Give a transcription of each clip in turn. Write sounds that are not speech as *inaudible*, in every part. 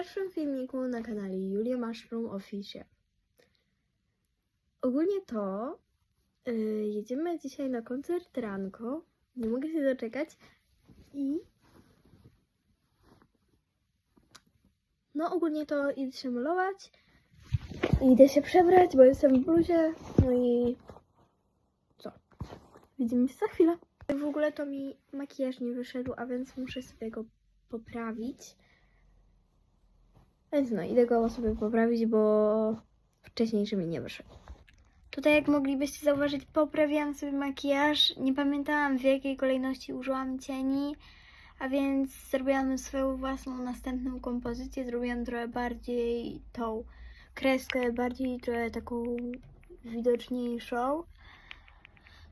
pierwszym filmiku na kanale Julia Mushroom Official. Ogólnie to yy, jedziemy dzisiaj na koncert ranko. Nie mogę się doczekać i no ogólnie to idę się malować. Idę się przebrać, bo jestem w bluzie. No i co? Widzimy się za chwilę. W ogóle to mi makijaż nie wyszedł, a więc muszę sobie go poprawić. Więc no, idę go sobie poprawić, bo wcześniejszy mi nie wyszedł. Tutaj, jak moglibyście zauważyć, poprawiłam sobie makijaż. Nie pamiętałam w jakiej kolejności użyłam cieni, a więc zrobiłam swoją własną następną kompozycję. Zrobiłam trochę bardziej tą kreskę, bardziej trochę taką widoczniejszą.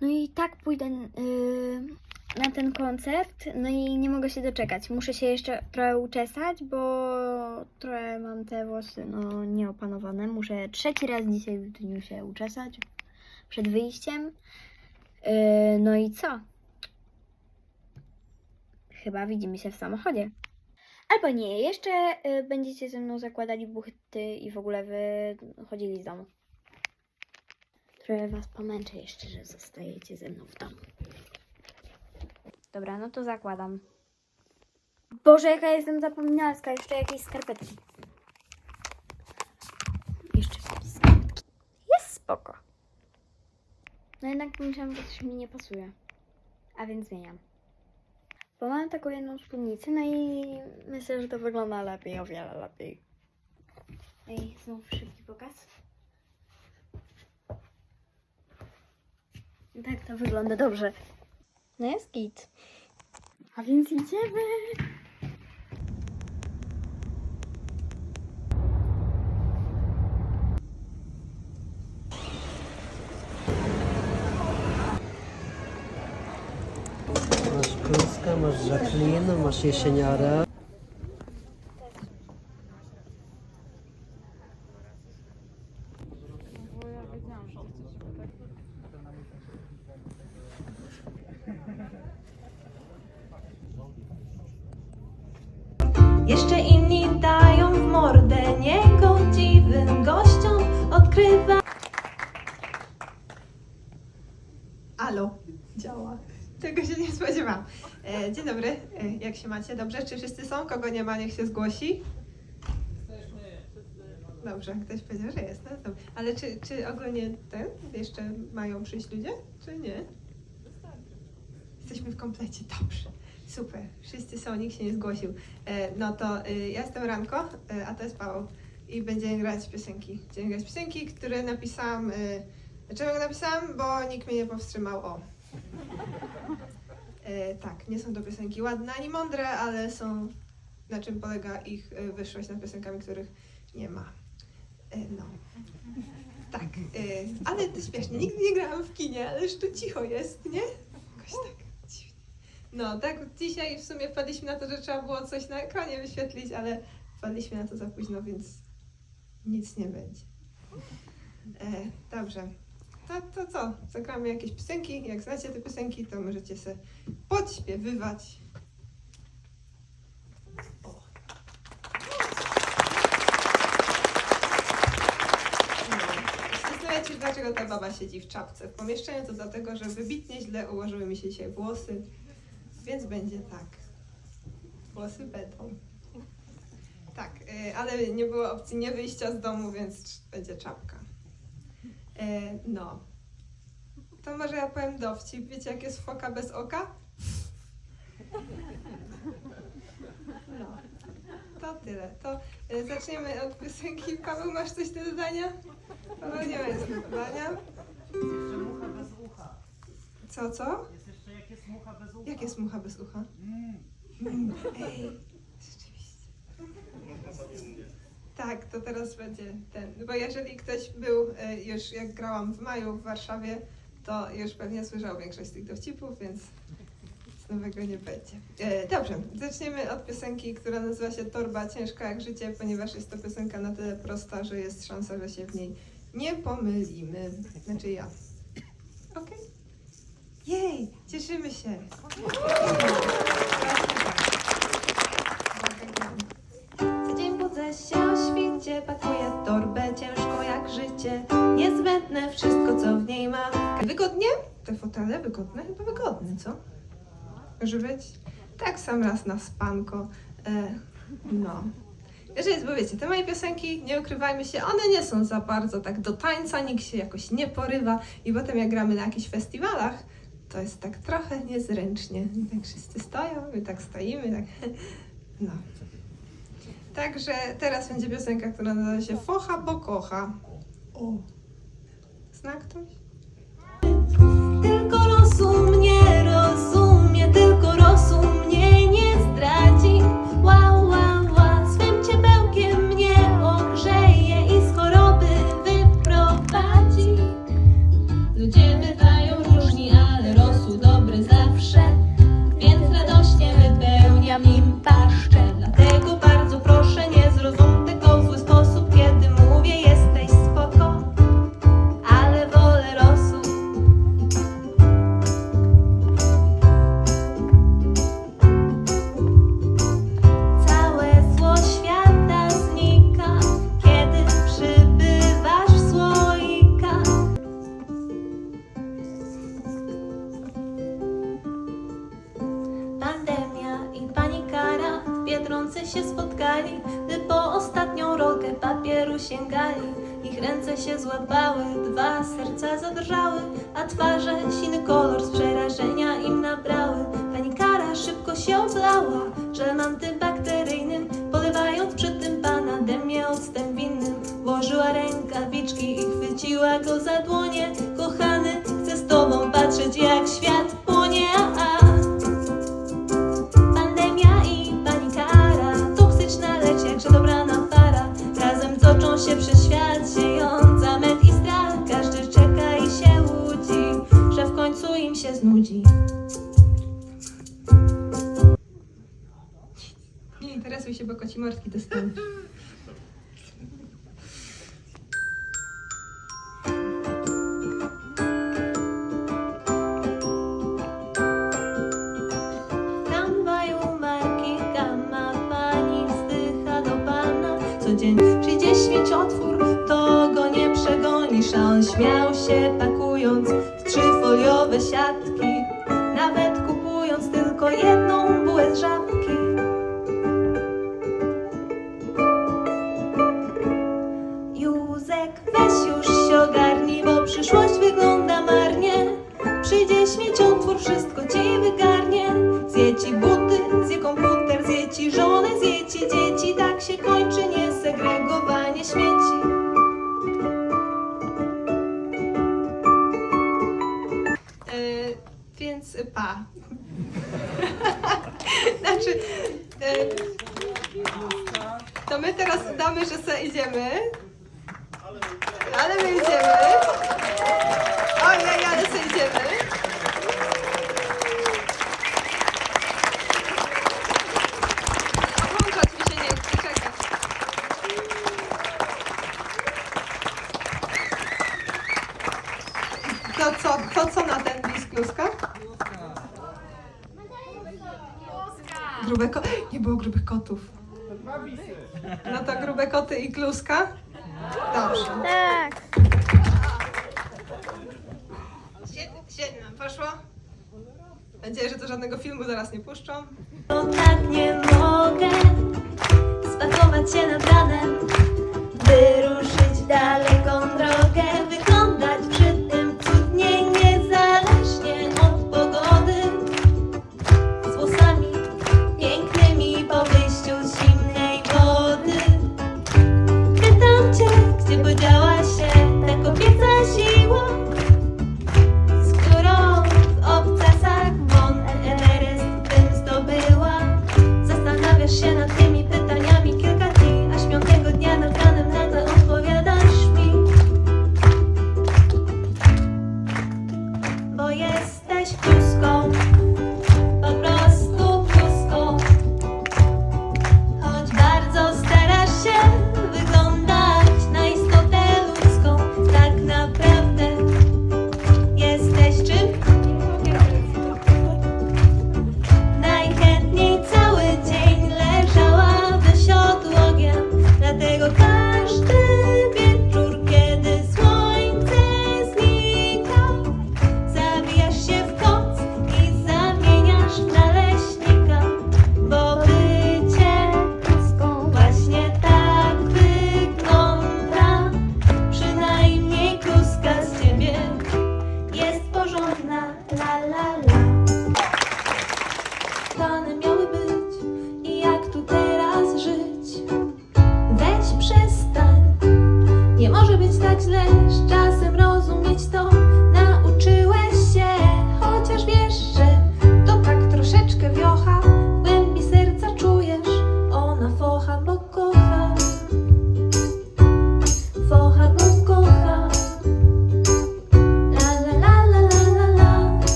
No i tak pójdę yy, na ten koncert, no i nie mogę się doczekać. Muszę się jeszcze trochę uczesać, bo trochę mam te włosy no, nieopanowane. Muszę trzeci raz dzisiaj w dniu się uczesać przed wyjściem. Yy, no i co? Chyba widzimy się w samochodzie. Albo nie, jeszcze yy, będziecie ze mną zakładali buchty i w ogóle wychodzili z domu. Trochę was pomęczę jeszcze, że zostajecie ze mną w domu. Dobra, no to zakładam. Boże, jaka jestem zapominalska. Jeszcze jakieś skarpetki. Jeszcze jakieś skarpetki. Jest spoko. No jednak pomyślałam, że coś mi nie pasuje. A więc zmieniam. Bo mam taką jedną spódnicę, no i myślę, że to wygląda lepiej, o wiele lepiej. Ej, znów szybki pokaz. Tak to wygląda dobrze. No jest git. A więc idziemy. Masz Kluska, masz Jacqueline, masz Jesieniarę. Tego się nie spodziewałam. E, dzień dobry, e, jak się macie? Dobrze? Czy wszyscy są? Kogo nie ma, niech się zgłosi. Dobrze, ktoś powiedział, że jest. No. Ale czy, czy ogólnie ten jeszcze mają przyjść ludzie, czy nie? Jesteśmy w komplecie, dobrze. Super, wszyscy są, nikt się nie zgłosił. E, no to ja jestem Ranko, a to jest Paweł. I będziemy grać piosenki. Będziemy grać piosenki, które napisałam. Y, dlaczego je napisałam? Bo nikt mnie nie powstrzymał. O. E, tak, nie są to piosenki ładne ani mądre, ale są. Na czym polega ich e, wyższość nad piosenkami, których nie ma. E, no. Tak, e, ale to śmiesznie. Nigdy nie grałam w kinie, ale już tu cicho jest, nie? Jakoś tak dziwnie. No, tak, dzisiaj w sumie wpadliśmy na to, że trzeba było coś na ekranie wyświetlić, ale wpadliśmy na to za późno, więc nic nie będzie. E, dobrze. To, to co? Zagramy jakieś piosenki. Jak znacie te piosenki, to możecie sobie podśpiewywać. O. Zastanawiacie się, dlaczego ta baba siedzi w czapce w pomieszczeniu, to dlatego, że wybitnie źle ułożyły mi się dzisiaj włosy, więc będzie tak. Włosy będą. Tak, y, ale nie było opcji nie wyjścia z domu, więc będzie czapka. E, no. To może ja powiem dowcip. Wiecie, jak jest foka bez oka? No. To tyle. To e, zaczniemy od piosenki. Paweł, masz coś do dodania? Paweł, nie ma nic do dodania. Jeszcze mucha bez ucha. Co, co? Jest jeszcze jak jest mucha bez ucha. Jak jest mucha bez ucha? Mm. Mm, Ej, rzeczywiście. Tak, to teraz będzie ten. Bo jeżeli ktoś był e, już, jak grałam w maju w Warszawie, to już pewnie słyszał większość z tych dowcipów, więc nic nowego nie będzie. E, dobrze, zaczniemy od piosenki, która nazywa się Torba ciężka jak życie, ponieważ jest to piosenka na tyle prosta, że jest szansa, że się w niej nie pomylimy. Znaczy ja. Okej? Jej, cieszymy się. Fotele wygodne? Chyba wygodne, co? Może być? Tak sam raz na spanko. E, no. Jeżeli, bo wiecie, te moje piosenki, nie ukrywajmy się, one nie są za bardzo tak do tańca, nikt się jakoś nie porywa i potem jak gramy na jakichś festiwalach, to jest tak trochę niezręcznie. Tak wszyscy stoją, my tak stoimy, tak no. Także teraz będzie piosenka, która nazywa się Focha, bo kocha. O. Zna ktoś? Patrzeć jak świat płonie. Pandemia i panikara Toksyczna, lecz jakże dobrana para Razem toczą się przez świat Siejąc zamęt i strach Każdy czeka i się łudzi Że w końcu im się znudzi Nie interesuj się, bo koci morski dostaniesz. *laughs* pana Codziennie przyjdzie śmieciotwór To go nie przegonisz A on śmiał się pakując W trzyfoliowe siatki. Nawet kupując tylko jedną bułę z żabki więc pa. *laughs* znaczy, e, to my teraz udamy, że se idziemy. Ale my idziemy. Ojej, ale se idziemy. Włączać mi się nie chce, czekać. To co, to co na ten blisk kluska? Grube ko- Nie było grubych kotów. No to koty i kluska? Dobrze. Tak. Nam poszło. Mam nadzieję, że to żadnego filmu zaraz nie puszczą. Bo tak nie mogę spakować się nad ranem, wyruszyć w daleką drogę,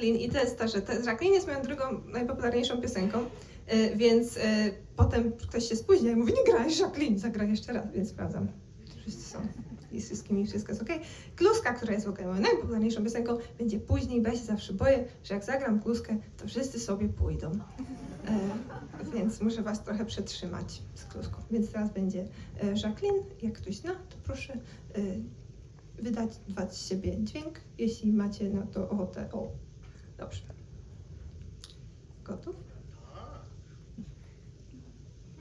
Jacqueline i to jest to, że Jacqueline jest moją drugą najpopularniejszą piosenką, y, więc y, potem ktoś się spóźnia i mówi, nie graj Jacqueline, zagraj jeszcze raz, więc sprawdzam. Wszyscy są i z wszystkimi wszystko jest ok. Kluska, która jest w ogóle moją najpopularniejszą piosenką, będzie później, bo ja się zawsze boję, że jak zagram kluskę, to wszyscy sobie pójdą. E, więc muszę was trochę przetrzymać z kluską. Więc teraz będzie e, Jacqueline. Jak ktoś zna, to proszę e, wydać dać z siebie dźwięk, jeśli macie na to ochotę. O, dobrze. Gotów?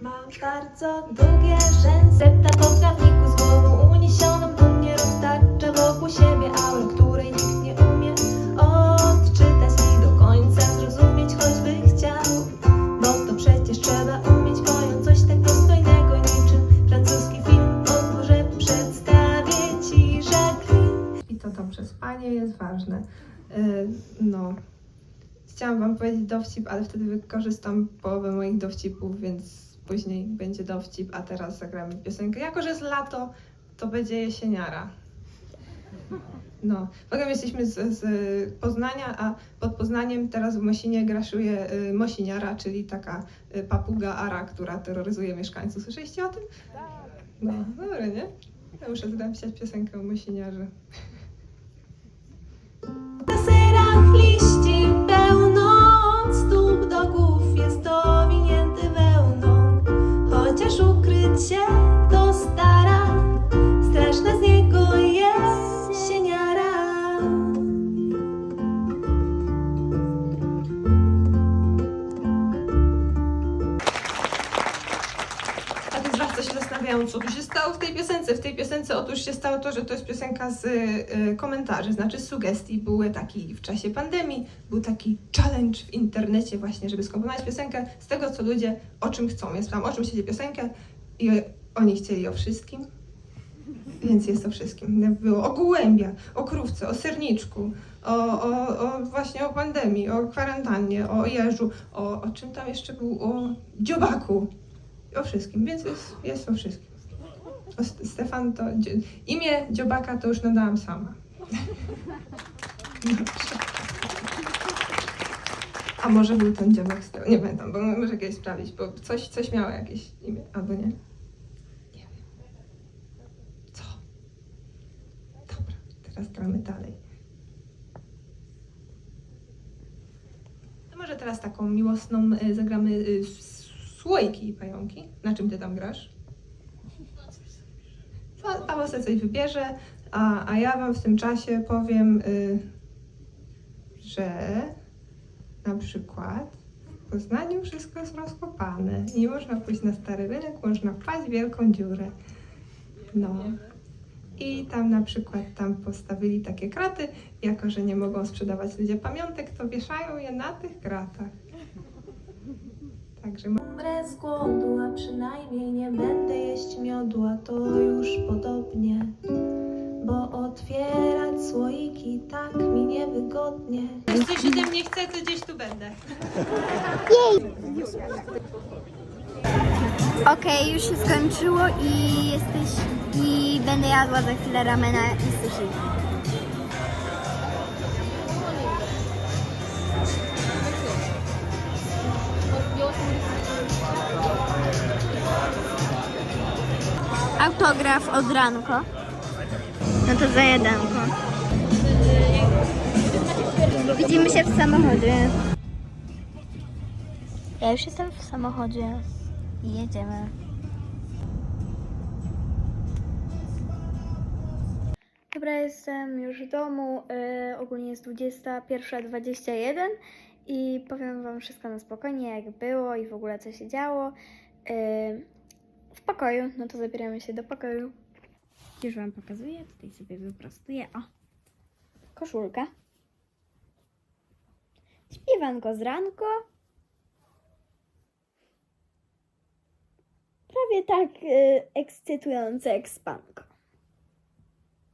Ma bardzo długie rzęsy, repta po trawniku z głową uniesioną dumnie roztacza wokół siebie aurę, której nikt powiedzieć dowcip, ale wtedy wykorzystam połowę moich dowcipów, więc później będzie dowcip, a teraz zagramy piosenkę. Jako, że jest lato, to będzie jesieniara. No, w ogóle jesteśmy z, z Poznania, a pod Poznaniem teraz w Mosinie graszuje y, Mosiniara, czyli taka y, papuga ara, która terroryzuje mieszkańców. Słyszeliście o tym? No, dobre, nie? Ja muszę napisać piosenkę o Mosiniarze. Głów jest owinięty wełną. Chociaż ukryć się to stara, straszna z niego jest sieniara. A Was, co się zastanawiają, co tu się w tej piosence? W tej piosence otóż się stało to, że to jest piosenka z y, komentarzy, znaczy z sugestii. Były taki w czasie pandemii, był taki challenge w internecie właśnie, żeby skomponować piosenkę z tego, co ludzie, o czym chcą. Ja sprawdzam, o czym się piosenkę i oni chcieli o wszystkim, więc jest o wszystkim. Było o gołębia, o krówce, o serniczku, o, o, o właśnie o pandemii, o kwarantannie, o jeżu, o, o czym tam jeszcze był, o dziobaku. O wszystkim, więc jest, jest o wszystkim. Stefan to. Imię dziobaka to już nadałam sama. A może był ten dziobak z? Nie pamiętam, bo muszę kiedyś sprawdzić, bo coś, coś miało jakieś imię, albo nie. Nie wiem. Co? Dobra, teraz gramy dalej. To może teraz taką miłosną y, zagramy y, słoiki i pająki. Na czym ty tam grasz? Paweł sobie coś wybierze, a, a ja wam w tym czasie powiem, y, że na przykład w Poznaniu wszystko jest rozkopane. Nie można pójść na stary rynek, można wpaść w wielką dziurę. No. I tam na przykład tam postawili takie kraty, jako że nie mogą sprzedawać ludzie pamiątek, to wieszają je na tych kratach. Także Umrę z głodu, a przynajmniej nie będę jeść miodu, a to już podobnie. Bo otwierać słoiki tak mi niewygodnie. Jeśli ktoś ode mnie chce, to gdzieś tu będę. Okej, już się skończyło i jesteś... i będę jadła za chwilę ramena i sushi. Autograf od ranko. No to za jedanko. Widzimy się w samochodzie. Ja już jestem w samochodzie jedziemy. Dobra, jestem już w domu. Yy, ogólnie jest 21.21 i powiem Wam wszystko na spokojnie, jak było i w ogóle co się działo. Yy, pokoju, no to zabieramy się do pokoju. Już Wam pokazuję, tutaj sobie wyprostuję. O, koszulka. Śpiewanko z ranko. Prawie tak y, ekscytujące jak spanko.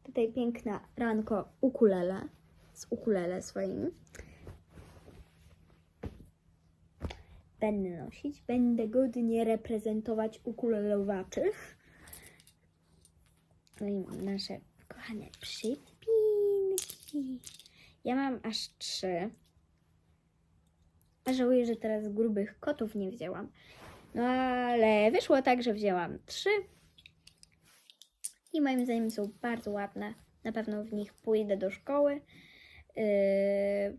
Tutaj piękna ranko ukulele z ukulele swoim. Będę nosić, będę godnie reprezentować ukulelowaczy. No i nasze kochane przypinki. Ja mam aż trzy. Żałuję, że teraz grubych kotów nie wzięłam. No ale wyszło tak, że wzięłam trzy. I moim zdaniem są bardzo ładne. Na pewno w nich pójdę do szkoły. Yy,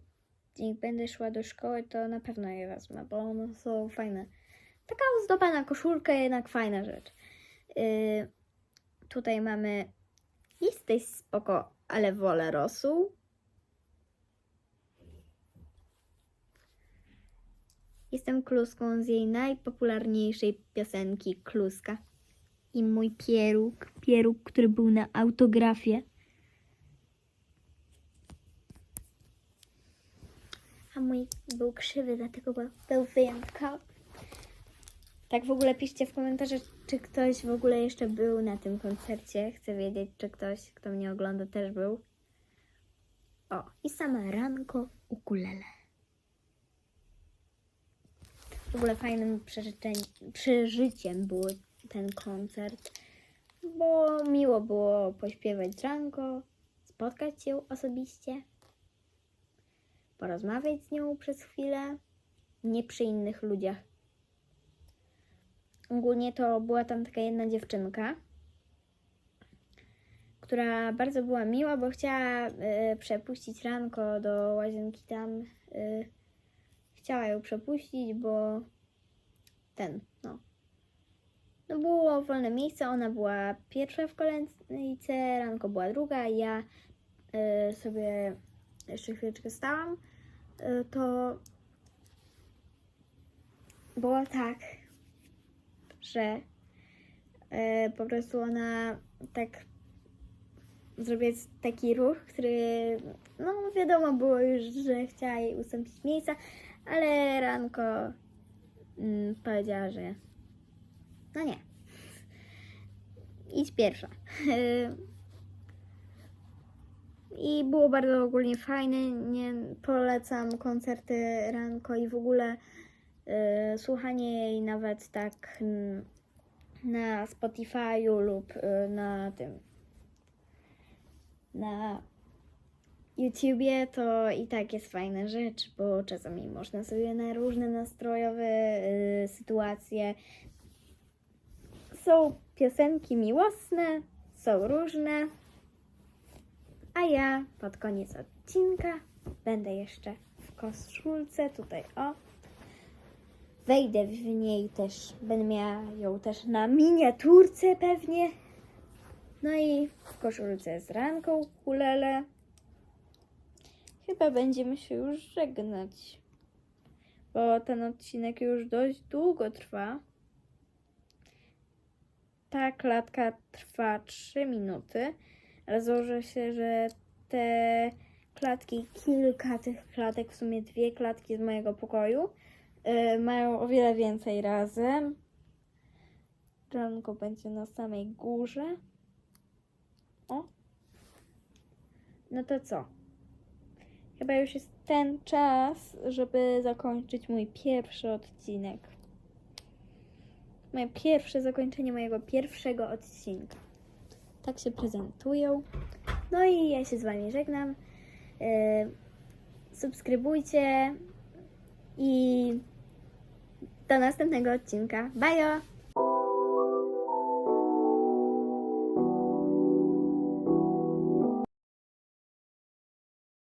jak będę szła do szkoły, to na pewno je wezmę, bo one są fajne. Taka ozdoba na koszulkę jednak fajna rzecz. Yy, tutaj mamy jesteś spoko, ale wolę rosół. Jestem kluską z jej najpopularniejszej piosenki Kluska. I mój pieróg, pieróg, który był na autografie. A mój był krzywy, dlatego był- wyjątkowy. Tak w ogóle piszcie w komentarzach, czy ktoś w ogóle jeszcze był na tym koncercie. Chcę wiedzieć, czy ktoś, kto mnie ogląda, też był. O, i same ranko ukulele. W ogóle fajnym przeżyciem był ten koncert, bo miło było pośpiewać ranko, spotkać się osobiście, porozmawiać z nią przez chwilę, nie przy innych ludziach. Ogólnie to była tam taka jedna dziewczynka, która bardzo była miła, bo chciała e, przepuścić ranko do łazienki tam. e, chciała ją przepuścić, bo ten, no. No było wolne miejsce, ona była pierwsza w kolejce, ranko była druga, ja e, sobie jeszcze chwileczkę stałam. E, to było tak, że e, po prostu ona tak zrobiła taki ruch, który no wiadomo było już, że chciała jej ustąpić miejsca, ale ranko mm, powiedziała, że no nie. Idź pierwsza. I było bardzo ogólnie fajne. Nie polecam koncerty ranko i w ogóle y, słuchanie jej nawet tak mm, na Spotify'u lub y, na tym na YouTubie to i tak jest fajna rzecz, bo czasami można sobie na różne nastrojowe y, sytuacje. Są piosenki miłosne, są różne. A ja pod koniec odcinka będę jeszcze w koszulce tutaj o. Wejdę w niej też, będę miała ją też na miniaturce pewnie. No i w koszulce z ranką ukulele. Chyba będziemy się już żegnać, bo ten odcinek już dość długo trwa. Ta klatka trwa 3 minuty, ale założę się, że te klatki, kilka tych klatek, w sumie dwie klatki z mojego pokoju, yy, mają o wiele więcej razem. Ranko będzie na samej górze. O. No to co? Chyba już jest ten czas, żeby zakończyć mój pierwszy odcinek. Moje pierwsze zakończenie mojego pierwszego odcinka. Tak się prezentują. No i ja się z Wami żegnam. Yy, subskrybujcie i do następnego odcinka. Bye!